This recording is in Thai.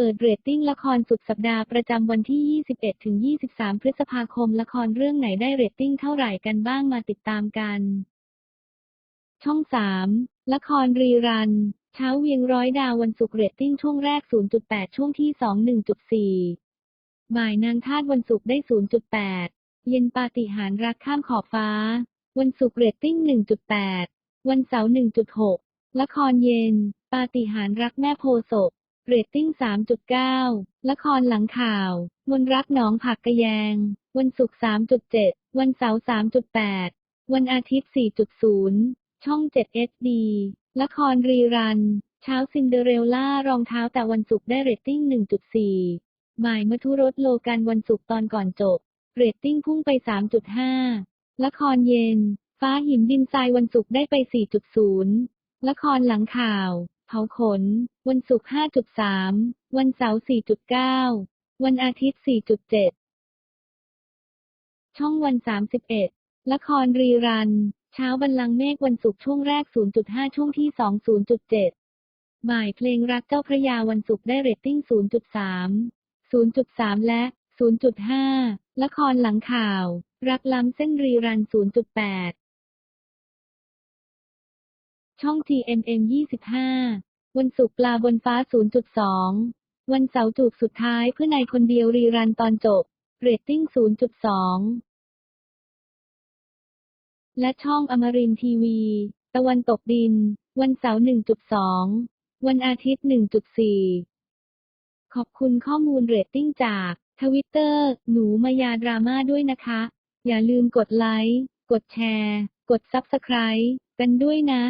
เปิดเรตติ้งละครสุดสัปดาห์ประจำวันที่ 21-23 พฤษภาคม ละครเรื่องไหนได้เรตติ้งเท่าไหร่กันบ้างมาติดตามกัน ช่อง 3 ละครรีรัน เช้าเวียงร้อยดาววันศุกร์เรตติ้งช่วงแรก 0.8 ช่วงที่ 2 1.4 บ่ายนางทาสวันศุกร์ได้ 0.8 เย็นปาฏิหาริย์รักข้ามขอบฟ้า วันศุกร์เรตติ้ง 1.8 วันเสาร์ 1.6 ละครเย็น ปาฏิหาริย์รักแม่โพศพ เรตติ้ง 3.9 ละครหลังข่าว มนรักหนองผักกระแยง วันศุกร์ 3.7 วันเสาร์ 3.8 วันอาทิตย์ 4.0 ช่อง 7 HD ละครรีรัน เช้าซินเดอเรลล่ารองเท้าแต่วันศุกร์ได้เรตติ้ง 1.4บ่ายมทุรสโลกันวันศุกร์ตอนก่อนจบ เรตติ้งพุ่งไป 3.5 ละครเย็น ฟ้าหินดินทรายวันศุกร์ได้ไป 4.0 ละครหลังข่าว เผาขน วันศุกร์ 5.3 วันเสาร์ 4.9 วันอาทิตย์ 4.7 ช่องวัน 31 ละครรีรัน เช้าบันลังเมฆวันศุกร์ช่วงแรก 0.5 ช่วงที่ 2 0.7 บ่ายเพลงรักเจ้าพระยาวันศุกร์ได้เรตติ้ง 0.3 0.3 และ 0.5 ละครหลังข่าว รักล้ำเส้นรีรัน 0.8 ช่อง GMM 25 วันศุกร์ปลาบนฟ้า 0.2 วันเสาร์จูบสุดท้ายเพื่อนายคนเดียวรีรันตอนจบ เรตติ้ง 0.2 และช่องอมรินทีวี ตะวันตกดิน วันเสาร์ 1.2 วันอาทิตย์ 1.4 ขอบคุณข้อมูลเรตติ้งจากทวิตเตอร์ หนูมายาดราม่าด้วยนะคะ อย่าลืมกดไลค์ กดแชร์ กด Subscribe กันด้วยนะ